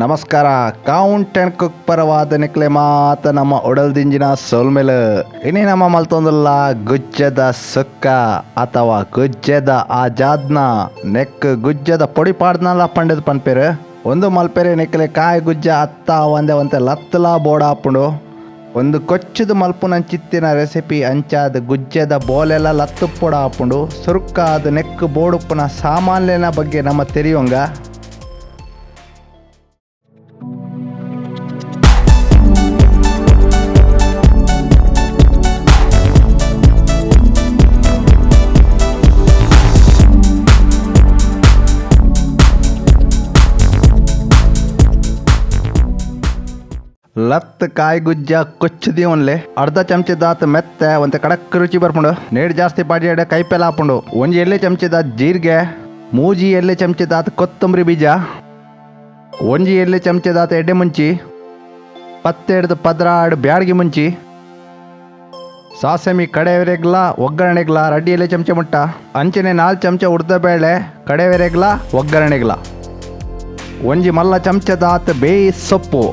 ನಮಸ್ಕಾರ. Count cook ಪರವಾದ ನಿಕ್ಲೆ ಮಾತ ನಮ್ಮ ಒಡಲ್ದಿಂಜಿನ ಸೋಲ್ಮೇಲೆ ಇನ್ನೇ ನಮ್ಮ ಮಲ್ತೊಂದಲ್ಲ ಗುಜ್ಜದ ಸುಕ್ಕ ಅಥವಾ ಗುಜ್ಜದ ಆಜಾದ್ನ. ಜಾದ್ನ ನೆಕ್ ಗುಜ್ಜದ ಪೊಡಿ ಪಾಡ್ನಲ್ಲ ಪಂಡದ ಪನ್ಪೇರು. ಒಂದು ಮಲ್ಪೆರೆ ನಿಕ್ಲೆ ಕಾಯಿ ಗುಜ್ಜ ಅತ್ತ ಒಂದೇ ಒಂತೆ ಲತ್ತಲ ಬೋಡ ಹಾಪುಂಡು ಒಂದು ಕೊಚ್ಚದ ಮಲ್ಪು ನಂಚಿತ್ತಿನ ರೆಸಿಪಿ ಅಂಚಾದ ಗುಜ್ಜದ ಬೋಲೆಲ್ಲ ಲತ್ತು ಪೊಡ ಹಾಪುಂಡು ಅದು ನೆಕ್ ಬೋಡುಪ್ಪನ ಸಾಮಾನ್ಯನ ಬಗ್ಗೆ ನಮ್ಮ ತೆರೆಯೋಂಗ. ಲತ್ ಕಾಯಿ ಗುಜ್ಜ ಕೊಚ್ಚದಿ ಒನ್ಲೆ. ಅರ್ಧ ಚಮಚದಾತ ಮೆತ್ತೆ, ಒಂದ್ ಕಡಕ್ ರುಚಿ ಬರ್ಪುಂಡು. ನೇಡ್ ಜಾಸ್ತಿ ಪಾಡಿಯಾಡ ಕೈಪೆಲ್ಲ ಹಾಪುಂಡು. ಒಂಜಿ ಚಮಚ ದಾತ್ ಜೀರಿಗೆ, ಮೂಜಿ ಚಮಚ ದಾತ್ ಕೊತ್ತಂಬರಿ ಬೀಜ, ಒಂಜಿ ಚಮಚ ಚಮಚದಾತ ಎಡ್ಡೆ ಮುಂಚಿ ಪತ್ತೆಡ್ದು ಪದ್ರಾಡ್ ಬ್ಯಾಡ್ಗಿ ಮುಂಚಿ, ಸಾಸಮಿ ಕಡೆವೆರೆಗ್ಲ, ಒಗ್ಗರಣೆಗ್ಲ, ರಡ್ಡಿ ಎಲೆ ಚಮಚ ಮುಟ್ಟ, ಅಂಚನೆ ನಾಲ್ ಚಮಚ ಉರ್ದ ಬೇಳೆ, ಕಡೆವೆರೆಗ್ಲ, ಒಗ್ಗರಣೆಗ್ಲ. ಒಂಜಿ ಮಲ್ಲ ಚಮಚದಾತ್ ಬೇಯಿ ಸೊಪ್ಪು.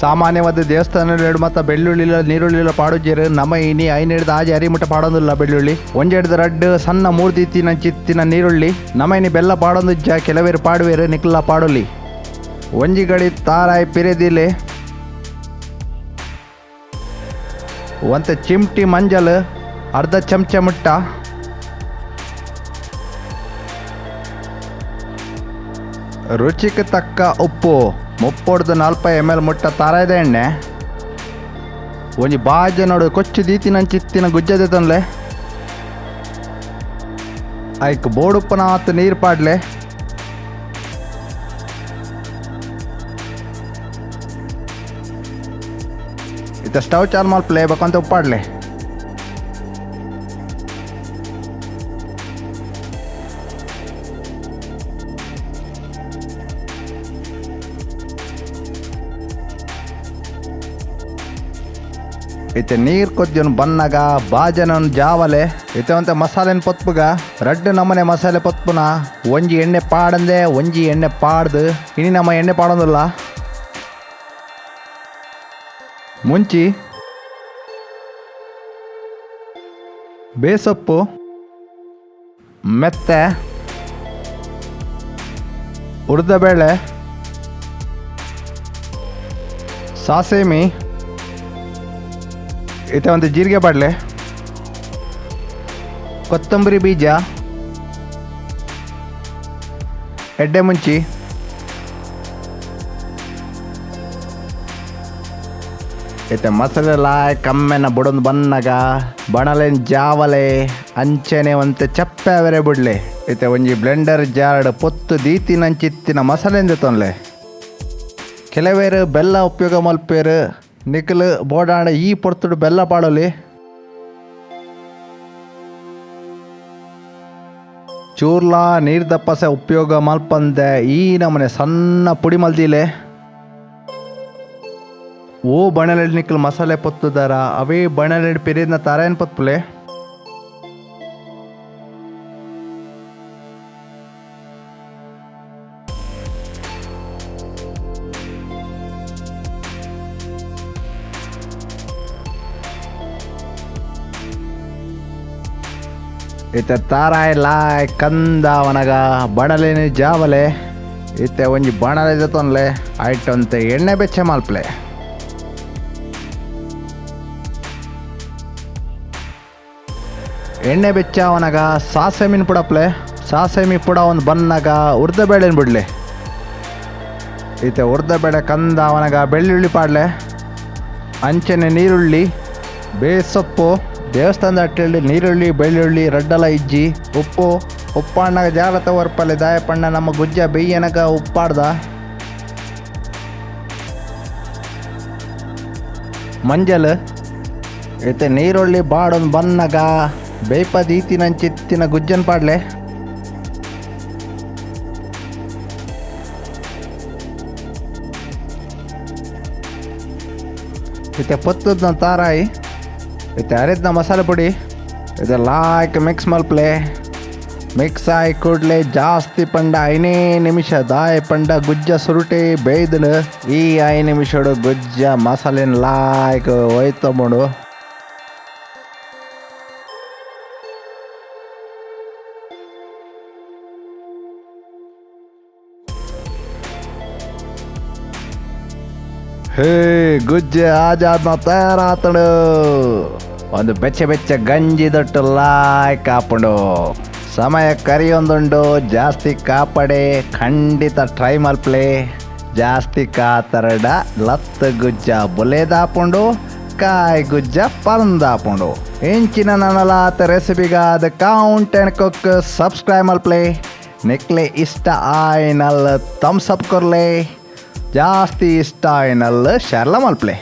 ಸಾಮಾನ್ಯವಾದ ದೇವಸ್ಥಾನಗಳು ಮತ್ತು ಬೆಳ್ಳುಳ್ಳಿಲ ನೀರುಳ್ಳಿಲ ಪಾಡುಜೇರು ನಮ್ಮ ಇನಿ ಐನಿಡ್ದ ಆಜಿ ಅರಿಮುಟ್ಟ ಪಾಡೋದಿಲ್ಲ ಬೆಳ್ಳುಳ್ಳಿ. ಒಂಜೆಡ್ದ ರಡ್ ಸಣ್ಣ ಮೂರ್ದಿತ್ತಿನ ಚಿತ್ತಿನ ನೀರುಳ್ಳಿ. ನಮ್ಮ ಇನಿ ಬೆಲ್ಲ ಪಾಡೊಂದುಜ್ಜ ಕೆಲವೇರು ಪಾಡುವೇರು ನಿಕ್ಲ ಪಾಡುಲಿ. ಒಂಜಿ ಗಡಿ ತಾರಾಯಿ ಪಿರೆದಿಲೆ. ಒಂತ ಚಿಮ್ಟಿ ಮಂಜಲ್, ಅರ್ಧ ಚಮಚ ಮುಟ್ಟ. ರುಚಿಗೆ ತಕ್ಕ ಉಪ್ಪು. ಮುಪ್ಪೊಡ್ದು ನಾಲ್ಪ ಎಂ ಎಲ್ ಮುಟ್ಟ ಇದೆ ಎಣ್ಣೆ. ಒಂಜಿ ಬಾಜ ನೋಡು, ಕೊಚ್ಚು ದೀತಿನ ಚಿತ್ತಿನ ಗುಜ್ಜದೆ ತಂದ್ಲೆ. ಐಕ್ ಬೋಡುಪ್ಪನ ಆತು ನೀರು ಪಾಡ್ಲೆ. ಇತ್ತ ಸ್ಟವ್ ಚಾಲ್ ಮಾಲ್ ಪ್ಲೇ ಬೇಕಂತ ಉಪ್ಪಾಡ್ಲೆ. ಇತ್ತೆ ನೀರ್ ಕೊದ್ಯನ್ ಬನ್ನಗ ಬಾಜನನ್ ಜಾವಲೆ ಇತ್ತೆ ಒಂತೆ ಮಸಾಲೆನ್ ಪೊತ್ಪುಗ, ರಡ್ಡು ನಮನೆ ಮಸಾಲೆ ಪೊತ್ಪುನ, ಒಂಜಿ ಎಣ್ಣೆ ಪಾಡಂದೆ, ಒಂಜಿ ಎಣ್ಣೆ ಪಾಡ್ದು. ಇನಿ ನಮ್ಮ ಎಣ್ಣೆ ಪಾಡೋದಿಲ್ಲ. ಮುಂಚಿ ಬೇಸೊಪ್ಪು, ಮೆತ್ತೆ, ಉರ್ದಬೇಳೆ, ಸಾಸೇಮಿ ಇತ್ತೆ ಒಂದು ಜೀರಿಗೆ ಬಾಡ್ಲೆ ಕೊತ್ತಂಬರಿ ಬೀಜ. ಎಡ್ಡೆ ಮುಂಚಿ. ಇತ್ತೆ ಮಸಾಲೆ ಲಾಯ್, ಕಮ್ಮೆನ ಬುಡೊಂದು ಬನ್ನಗ ಬಣಲೆನ್ ಜಾವಲೆ, ಅಂಚೆನೆ ಒಂತೆ ಚಪ್ಪೆ ಬೇರೆ ಬಿಡ್ಲೆ. ಇತ್ತೆ ಒಂಜಿ ಬ್ಲೆಂಡರ್ ಜಾರ್ಡ್ ಪೊತ್ತು ದೀತಿನಂಚಿತ್ತಿನ ಮಸಾಲೆಂದು ತೊನ್ಲೆ. ಕೆಲವೇರು ಬೆಲ್ಲ ಉಪಯೋಗ ಮಲ್ಪೇರು. ನಿಖಲ್, ಬೋಡಾಣ, ಈ ಪೊರ್ತುಡು ಬೆಲ್ಲ ಪಾಡೋಲಿ ಚೂರ್ಲ ನೀರ್ ದಪ್ಪಸೆ ಉಪಯೋಗ ಮಲ್ಪಂದೆ, ಈ ನಮ್ಮನೆ ಸಣ್ಣ ಪುಡಿ ಮಲ್ದಿಲೆ. ಓ ಬಣಲೆಡ್ ನಿಕ್ಲ್ ಮಸಾಲೆ ಪೊತ್ತುದಾರ, ಅವೇ ಬಣಲೆಡ್ ಪಿರಿದ್ನ ತಾರೇನ್ ಪೊತ್ಪುಲೆ ಇತ್ತೆ ತಾರಾಯ್ ಲಾಯ್ ಕಂದ ಅವನಗ ಬಣಲೆನಿ ಜಾವಲೆ. ಇತ್ತೆ ಒಂಜಿ ಬಣಲೆ ತೊನ್ಲೆ ಅಂತ ಎಣ್ಣೆ ಬೆಚ್ಚ ಮಾಲ್ಪ್ಲೆ. ಎಣ್ಣೆ ಬೆಚ್ಚ ಅವನಗ ಸಾಸೆಮಿನ್ ಪುಡಪ್ಲೆ. ಸಾಸೆಮಿ ಪುಡ ಒಂದು ಬನ್ನಗ ಉರ್ದ ಬೇಳೆನ್ ಬಿಡ್ಲೆ. ಇತ್ತೆ ಉರ್ದ ಬೇಳೆ ಕಂದ ಅವನಗ ಬೆಳ್ಳುಳ್ಳಿ ಪಾಡ್ಲೆ. ಅಂಚನೆ ನೀರುಳ್ಳಿ, ಬೇಸೊಪ್ಪು. ದೇವಸ್ಥಾನದ ಅಟ್ಟಲ್ಲಿ ನೀರುಳ್ಳಿ ಬೆಳ್ಳುಳ್ಳಿ ರಡ್ಡಲ ಇಜ್ಜಿ, ಉಪ್ಪು ಉಪ್ಪಣ್ಣ ಜಾಲತ ವರ್ಪಲೆ ದಾಯಪಣ್ಣ ನಮ್ಮ ಗುಜ್ಜ, ಬೆಯ್ಯನಗ ಉಪ್ಪಾಡ್ದ. ಮಂಜಲ್ ಇತ್ತೆ ನೀರುಳ್ಳಿ ಬಾಡೊಂದು ಬನ್ನಗ ಬೇಯ್ಪ ದೀತಿನಂಚಿತ್ತಿನ ಗುಜ್ಜನ್ ಪಾಡ್ಲೆ. ಇತ್ತೆ ಪತ್ತದ ತಾರಾಯಿ. ಇತ್ತೆ ಅರಿದ್ನ ಮಸಾಲೆ ಪುಡಿ ಇದೆಲ್ಲ ಹಾಕಿ ಮಿಕ್ಸ್ ಮಲ್ಪ್ಲೆ ಮಿಕ್ಸ್ ಆಯ್ ಕೂಡ್ಲೆ ಜಾಸ್ತಿ ಪಂಡ ಐನೇ ನಿಮಿಷ ದಾಯ್ ಪಂಡ ಗುಜ್ಜ ಸುರುಟೆ ಬೇಯ್ದು ಈ ಐ ನಿಮಿಷಡು ಗುಜ್ಜ ಮಸಾಲೆನ್ ಲಾಯ್ಕ್ ಒಯ್ತಂಬುಡು ಹೇ ಗುಜ್ಜೆ ಆಜಾದ್ನ ತಯಾರಾತಡು ಒಂದು ಬೆಚ್ಚ ಬೆಚ್ಚ ಗಂಜಿ ದೊಟ್ಟು ಲಾಯ್ ಕಾಪುಂಡು. ಸಮಯ ಕರಿಯೊಂದುಂಡು, ಜಾಸ್ತಿ ಕಾಪಡೆ, ಖಂಡಿತ ಟ್ರೈ ಮಲ್ಪ್ಲೆ ಜಾಸ್ತಿ ಕಾತರಡ ಲತ್ ಗುಜ್ಜ ಬುಲೆದಾಪುಂಡು ಕಾಯಿ ಗುಜ್ಜ ಪರಂದಾಪುಂಡು ಇಂಚಿನ ನನಲಾತ ರೆಸಿಪಿಗಾದ ಕೌಂಟ್ ಅಂಡ್ ಕುಕ್ ಸಬ್ಸ್ಕ್ರೈಬ್ ಮಲ್ಪ್ಲೆ ನಿಕ್ಲೆ ಇಷ್ಟ ಆಯ್ನಲ್ ತಮ್ಸಪ್ ಕೊರ್ಲೆ. ಜಾಸ್ತಿ ಇಷ್ಟ ಆಯ್ನಲ್ ಶರ್ಲ ಮಲ್ಪ್ಲೆ